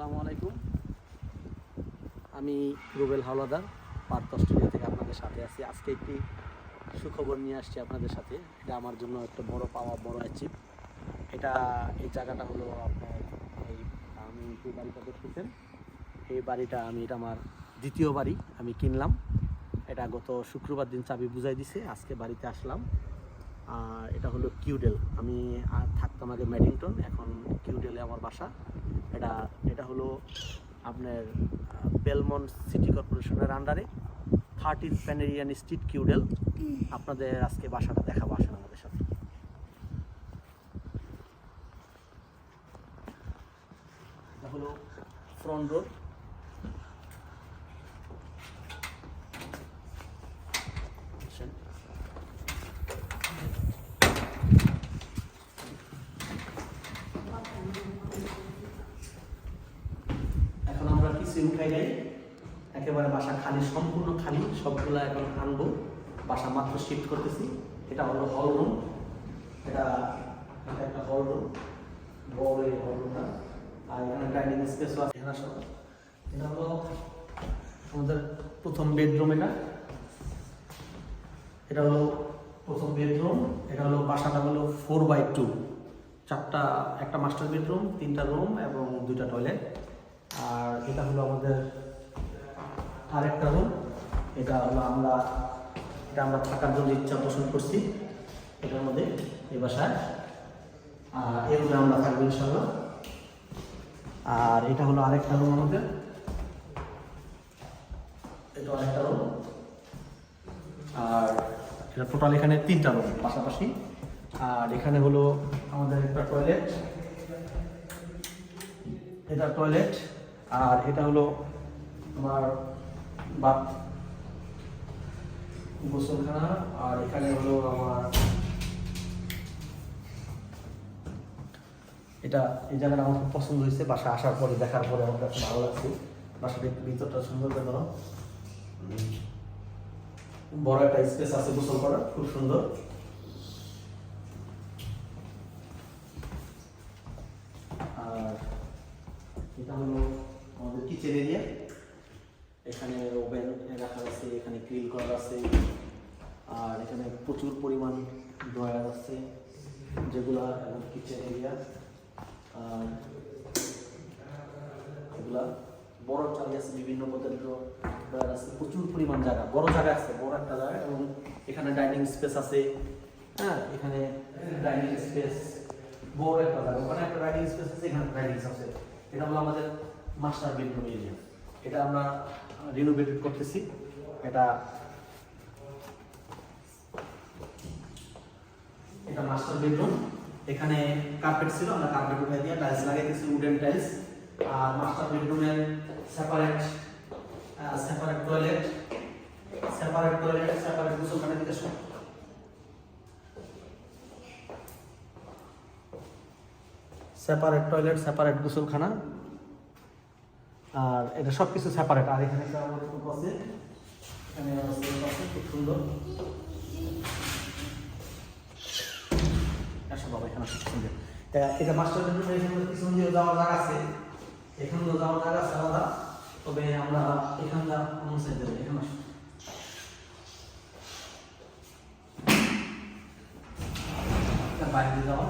আসসালামু আলাইকুম। আমি রুবেল হাওলাদার, পার্থ অস্ট্রেলিয়া থেকে আপনাদের সাথে আছি। আজকে একটি সুখবর নিয়ে আসছি আপনাদের সাথে। এটা আমার জন্য একটা বড় পাওয়া, বড় অ্যাচিভ এটা, এই জায়গাটা হলো আপনার এই, আমি যে বাড়িটা দেখতেছেন, এই বাড়িটা আমি, এটা আমার দ্বিতীয় বাড়ি আমি কিনলাম। এটা গত শুক্রবার দিন চাবি বুঝাই দিছে, আজকে বাড়িতে আসলাম। এটা হলো কিউডেল আমি থাকতাম আগে ম্যাডিংটন এখন কিউডেলে আমার বাসা। এটা এটা হলো আপনার বেলমন্ট সিটি কর্পোরেশনের আন্ডারে থার্টিন প্যানেরিয়ান স্ট্রিট কিউডেল আপনাদের আজকে বাসাটা দেখাবো আসেন আমাদের সাথে। হলো ফ্রন্ট রোড আসেন এখন আমরা কিছু উঠাই নাই একেবারে বাসা খালি, সম্পূর্ণ খালি, সবগুলো এখন আনব। বাসা মাত্র শিফট করতেছি। এটা হলো হল রুম এটা একটা হল রুম বড় এই হল রুমটা আর এখানে ডাইনিং স্পেসও আছে। এখানে আসো। এটা হলো আমাদের প্রথম বেডরুম এটা। এটা হলো প্রথম বেডরুম এটা হলো বাসাটা হলো ফোর বাই টু চারটা, একটা মাস্টার বেডরুম তিনটা রুম এবং দুইটা টয়লেট আর এটা হলো আমাদের আরেকটা রুম এটা হলো আমরা, এটা আমরা থাকার জন্য ইচ্ছা পোষণ করছি, এটার মধ্যে এ বাসায়। আর এর রুমে আমরা থাকব ইনশাল্লাহ আর এটা হলো আরেকটা রুম আমাদের। এটা আরেকটা রুম। আর এটা টোটাল এখানে তিনটা রুম পাশাপাশি। আর এখানে হলো আমাদের একটা টয়লেট। এটা টয়লেট। আর এটা হলো আমার বাথ গোসলখানা, আর এখানে হলো আমার এটা, এই জায়গাটা আমার খুব পছন্দ হয়েছে। বাসা আসার পরে, দেখার পরে আমার কাছে ভালো লাগছে। বাসাটা ভিতরটা সুন্দর বেরোনো বড় একটা স্পেস আছে গোসল করার, খুব সুন্দর। আর এটা হলো আমাদের কিচেন এরিয়া এখানে ওভেন রাখা আছে এখানে গ্রিল করা আছে। আর এখানে প্রচুর পরিমাণ ড্রয়ার আছে, যেগুলা কিচেন এরিয়া আর এগুলা বড় চালি আছে, বিভিন্ন পদের ড্রয়ার আছে। প্রচুর পরিমাণ জায়গা, বড় জায়গা আছে, বড় একটা জায়গা। এবং এখানে ডাইনিং স্পেস আছে। হ্যাঁ এখানে ডাইনিং স্পেস বড় একটা জায়গা। ওখানে একটা ডাইনিং স্পেস আছে, এখানে ডাইনিং আছে। এটা হলো আমাদের মাস্টার বেডরুম এরিয়া এটা আমরা রিনোভেটেড করতেছি। এটা এটা মাস্টার বেডরুম এখানে কার্পেট ছিল, আমরা কার্পেট উঠাই দিয়ে টাইলস লাগাইতেছি উডেন টাইলস আর মাস্টার বেডরুমের separate separate toilet separate toilet separate গোসলখানা দিতে সব। সেপারেট টয়লেট সেপারেট গোসলখানা আর এটা সব কিছু সেপারেট আর এখানে একটা আছে। এখানে খুব সুন্দর। আসো বাবা এখানে আসো সুন্দর এটা মাস্টার বেডরুম এখানে দিয়ে যাওয়ার জায়গা আছে। এখানেও যাওয়ার জায়গা আছে আলাদা। তবে আমরা এখান যা অন্য সাইডে এখানে আসো। বাইরে যাওয়া।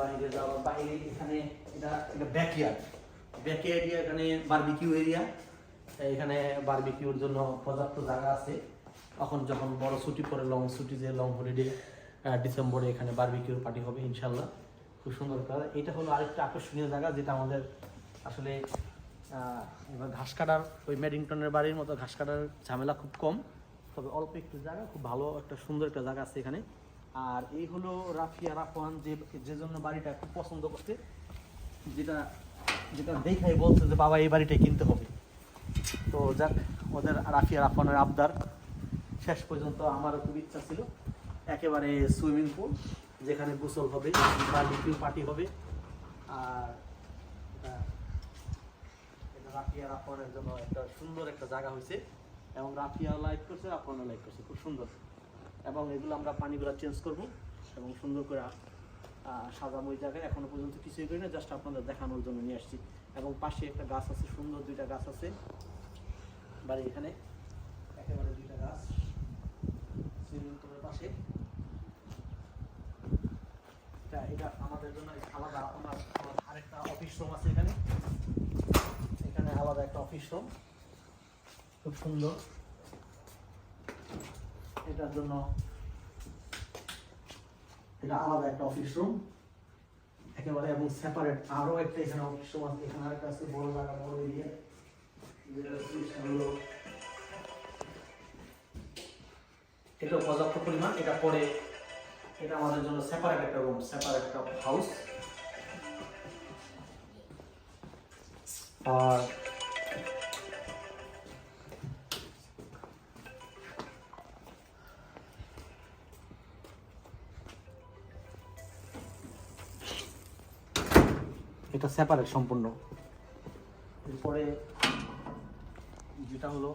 বাইরে যাওয়া। বাইরে এখানে এটা এটা ব্যাকইয়ার্ড ব্যাকইয়ার্ড এখানে বারবিকিউ এরিয়া এখানে বারবিকিউর জন্য পর্যাপ্ত জায়গা আছে। এখন যখন বড় ছুটি পরে লং ছুটি যে লং হলিডে ডিসেম্বরে এখানে বারবিকিউর পার্টি হবে ইনশাল্লাহ। খুব সুন্দর কাজ এটা হলো আরেকটা আকর্ষণীয় জায়গা, যেটা আমাদের আসলে এবার ঘাস কাটার, ওই মেডিংটনের বাড়ির মতো ঘাস কাটার ঝামেলা খুব কম। তবে অল্প একটু জায়গা, খুব ভালো একটা সুন্দর একটা জায়গা আছে এখানে। আর এই হলো রাফিয়া রাফওয়ান যে যে জন্য বাড়িটা খুব পছন্দ করতে যেটা যেটা দেখাই বলছে যে, বাবা, এই বাড়িটাই কিনতে হবে। তো যাক, ওদের রাফিয়া রাফওয়ানের আবদার। শেষ পর্যন্ত আমারও খুব ইচ্ছা ছিল। একেবারে সুইমিং পুল, যেখানে গোসল হবে বারবিকিউ পার্টি হবে। আর রাফিয়া রাফওয়ানের জন্য একটা সুন্দর একটা জায়গা হয়েছে। এবং রাফিয়া লাইক করছে রাফওয়ানও লাইক করছে, খুব সুন্দর। এবং এগুলো আমরা পানিগুলো চেঞ্জ করব এবং সুন্দর করে সাজাবো ওই জায়গায়। এখনও পর্যন্ত কিছুই করি না জাস্ট আপনাদের দেখানোর জন্য নিয়ে আসছি। এবং পাশে একটা গাছ আছে, সুন্দর দুইটা গাছ আছে। বাড়ি এখানে, একেবারে দুইটা গাছ সুইমিং পাশে। এটা এটা আমাদের জন্য আলাদা আমার আরেকটা অফিস রুম আছে এখানে। এখানে আলাদা একটা অফিস রুম খুব সুন্দর। এটার জন্য এটা আলাদা একটা অফিস রুম একেবারে এবং সেপারেট আরও একটা এখানে অফিস রুম আছে। এখানে আরেকটা আছে, বড় জায়গা, বড় এরিয়া যেটা হচ্ছে হলো এটা পর্যাপ্ত পরিমাণ, এটা পরে এটা আমাদের জন্য সেপারেট একটা রুম সেপারেট একটা হাউস আর এটা সেপারেট সম্পূর্ণ। এরপরে যেটা হলো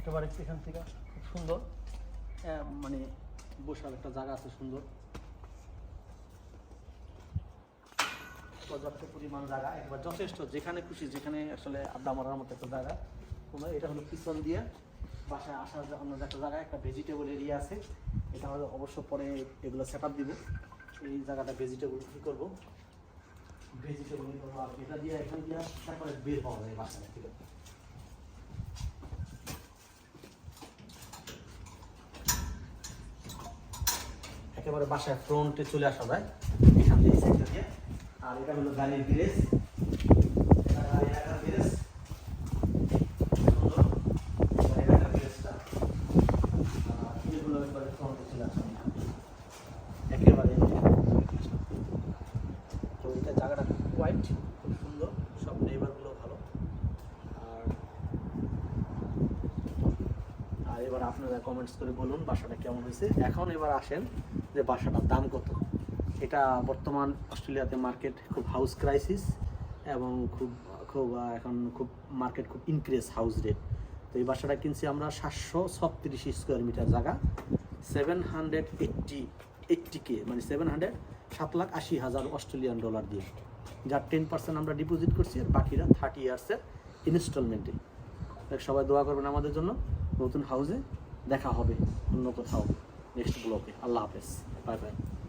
একেবারে এখান থেকে খুব সুন্দর। মানে বসার একটা জায়গা আছে সুন্দর। পর্যাপ্ত পরিমাণ জায়গা, একবার যথেষ্ট। যেখানে খুশি, যেখানে আসলে আড্ডা মারার মতো একটা জায়গা। তোমরা এটা হলো পিছন দিয়ে বাসায় আসার অন্য একটা জায়গায় একটা ভেজিটেবল এরিয়া আছে, এটা হলো অবশ্য পরে এগুলো সেট আপ দিব। এই জায়গাটা ভেজিটেবল কী করব? ভেজিটেবল এটা দিয়ে এখান তারপরে বের পাওয়া যায় একেবারে বাসায় ফ্রন্টে চলে আসা যায়, এখান থেকে আর এটা হলো গাড়ির গ্যারেজ এটা গাড়ির রাখার গ্যারেজ সুন্দর গাড়ির রাখার গ্যারেজটা আর এগুলো একবারে ফ্রন্টে চলে আসা একেবারে তো এটা জায়গাটা খুব হোয়াইট খুব সুন্দর সব নেইবারগুলো ভালো আর আর এবার আপনারা কমেন্টস করে বলুন বাসাটা কেমন হয়েছে। এখন এবার আসেন যে বাসাটার দাম কত। এটা বর্তমান অস্ট্রেলিয়াতে মার্কেট খুব হাউস ক্রাইসিস এবং খুব খুব এখন খুব মার্কেট খুব ইনক্রিজ হাউস রেট তো এই বাসাটা কিনছি আমরা সাতশো ছত্রিশ স্কোয়ার মিটার জায়গা। Seven hundred eighty eighty K মানে সেভেন হান্ড্রেড সাত লাখ আশি হাজার অস্ট্রেলিয়ান ডলার দিয়ে। যার টেন পার্সেন্ট আমরা ডিপোজিট করছি, আর বাকিরা থার্টি ইয়ার্সের ইনস্টলমেন্টে সবাই দোয়া করবেন আমাদের জন্য নতুন হাউসে দেখা হবে অন্য কোথাও নেক্সট ব্লকে আল্লাহ হাফেজ। Bye bye